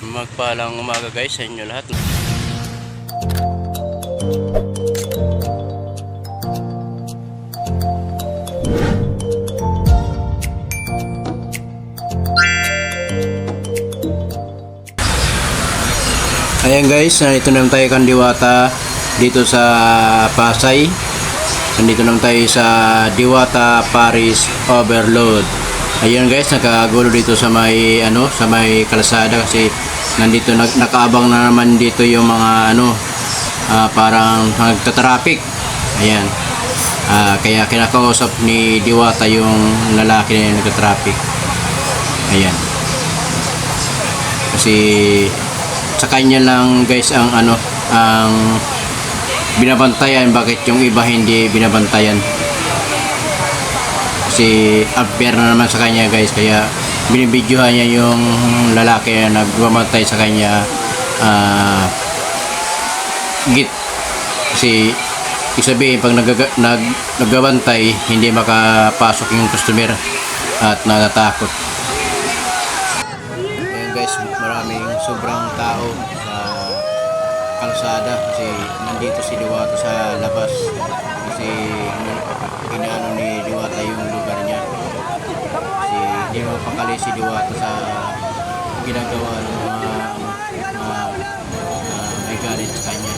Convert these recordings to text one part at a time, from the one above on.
Magpalang umaga guys sa inyo lahat. Ayan guys, nandito naman tayo kan Diwata dito sa Pasay. Nandito naman tayo sa Diwata Paris Overload. Ayan guys, nakagulo dito sa may ano, sa may kalsada kasi nandito nag, nakaabang na naman dito yung mga ano ah, parang nagta-traffic. Ayan. Ah, kaya kinakausap ni Diwata yung lalaki na nagta-traffic. Ayan. Kasi sa kanya lang guys ang ano ang binabantayan bakit yung iba hindi binabantayan kasi unfair na naman sa kanya guys. Kaya binibidyohan niya yung lalaki na nagbabantay sa kanya ah git. Kasi ibig sabihin pag nag, nag, nagbabantay hindi makapasok yung customer at natatakot. Ayan guys, maraming sobrang tao sa kalsada kasi nandito si Diwata sa labas. Kasi inaano si Diwata sa ginagawa ng mga mga uh, may galit sa kanya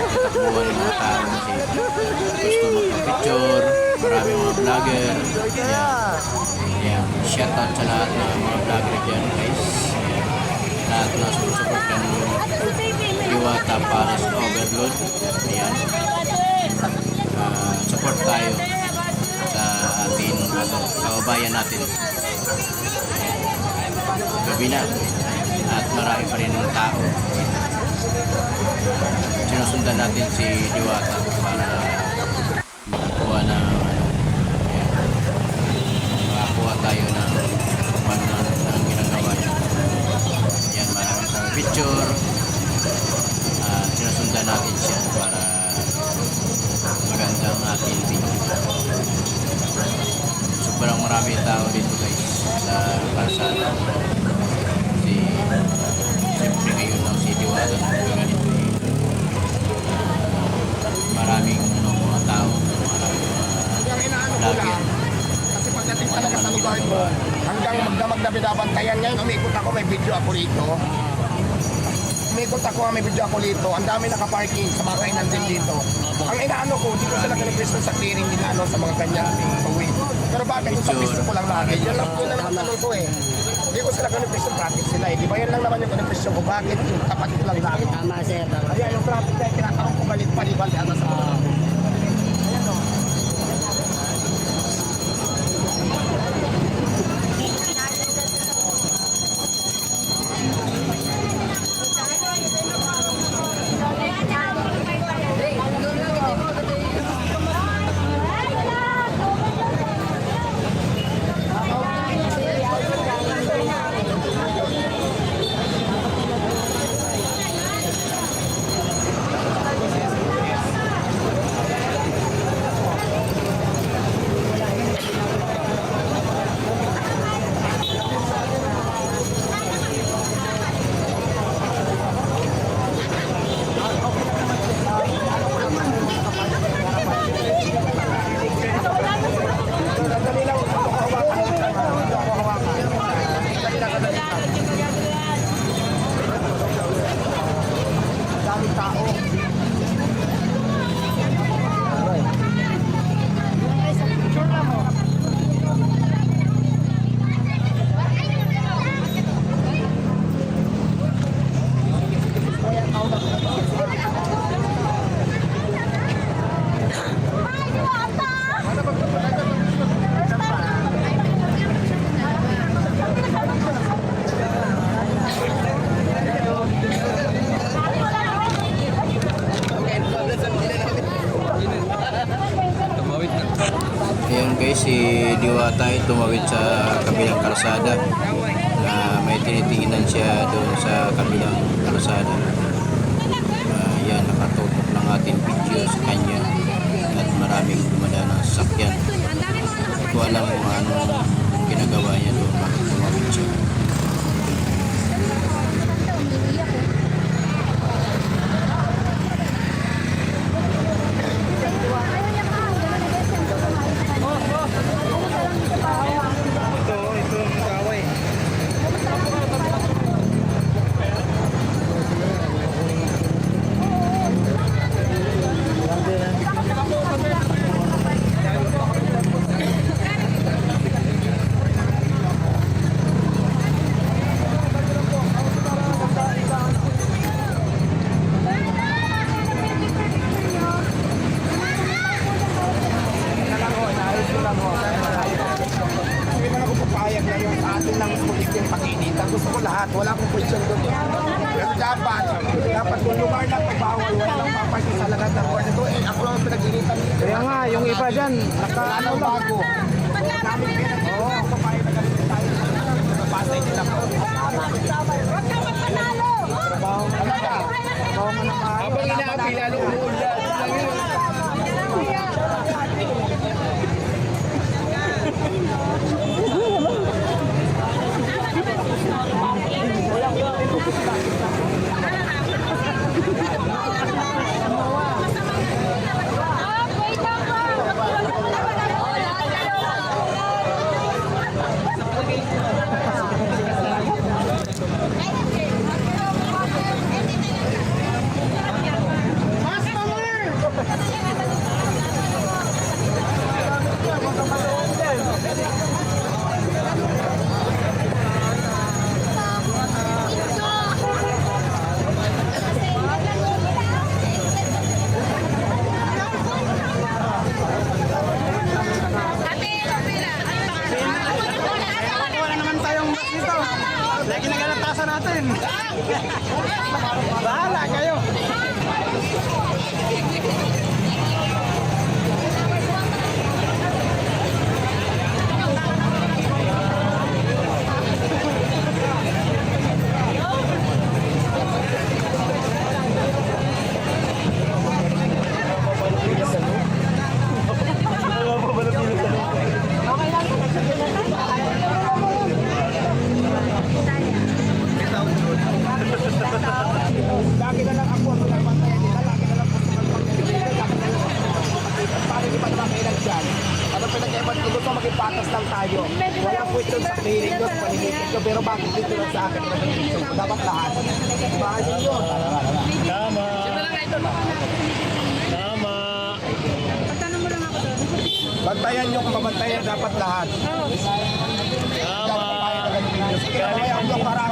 nagtatakbuhan ng mga tao kasi gusto magpa-picture maraming mga vlogger Ayan. Ayan, shoutout sa lahat ng mga vlogger dyan guys. Ayan, lahat na sumusuportan ng Iwata Paris Overload. Ayan. Ah, support tayo kababayan natin. Gabi na. At marami pa rin ng tao. Sinusundan natin si Diwata para makakuha ayan, makakuha tayo ng rito. Umikot ako, may video ako rito. Ang dami nakaparking sa mga kainan din dito. Ang inaano ko, dito sila kinipwesto sa clearing nila ano, sa mga kanyang away. Pero bakit yung sa pisto ko lang lagi? Yun lang yun lang ang tanong ko eh. Hindi ko sila kinipwesto traffic sila eh. Di ba yan lang naman yung kinipwesto ko? Bakit yung tapat ko lang lagi? Tama sir. Kaya yung traffic na tinatanong ko galit paliban sa sa mga. Ayan o. daming tao. Ayan guys, si Diwata ay tumawid sa kabilang kalsada na may tinitingnan siya doon sa kabilang kalsada. Uh, yan, nakatutok ng ating video sa kanya at maraming dumadaan ng sasakyan. Ko alam kung anong ginagawa niya doon, Dapat kung lugar na pagbawal, walang papansin sa lagat ng buwan ito. Eh, ako lang ang pinag-initan. Kaya nga, yung iba dyan, naka ano bago. Namin din ang oo, papayag na ganito tayo. Napasay nila po. Huwag kang magpanalo! Trabaho mo na ka. Trabaho na ka. Habang inaapi, lalo. Ko, ko, pero bakit dito lang sa akin na nag-issue? Dapat lahat. Diba? Yun yun. Tama. Tama. Pagtanong mo lang ako doon. Bantayan nyo kung mabantayan dapat lahat. Tama. Sige, kaya ang blok para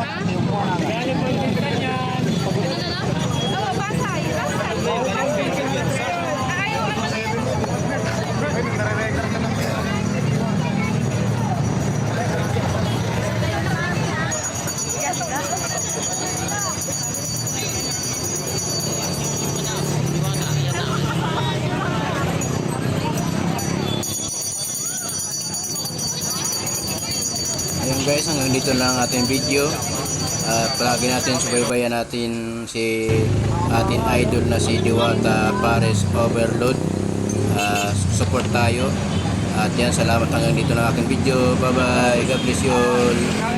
hanggang dito lang ang ating video. At palagi natin subaybayan natin si ating idol na si Diwata Pares Overload. Ah, support tayo. At yan, salamat hanggang dito ang aking video. Bye bye. God bless you all.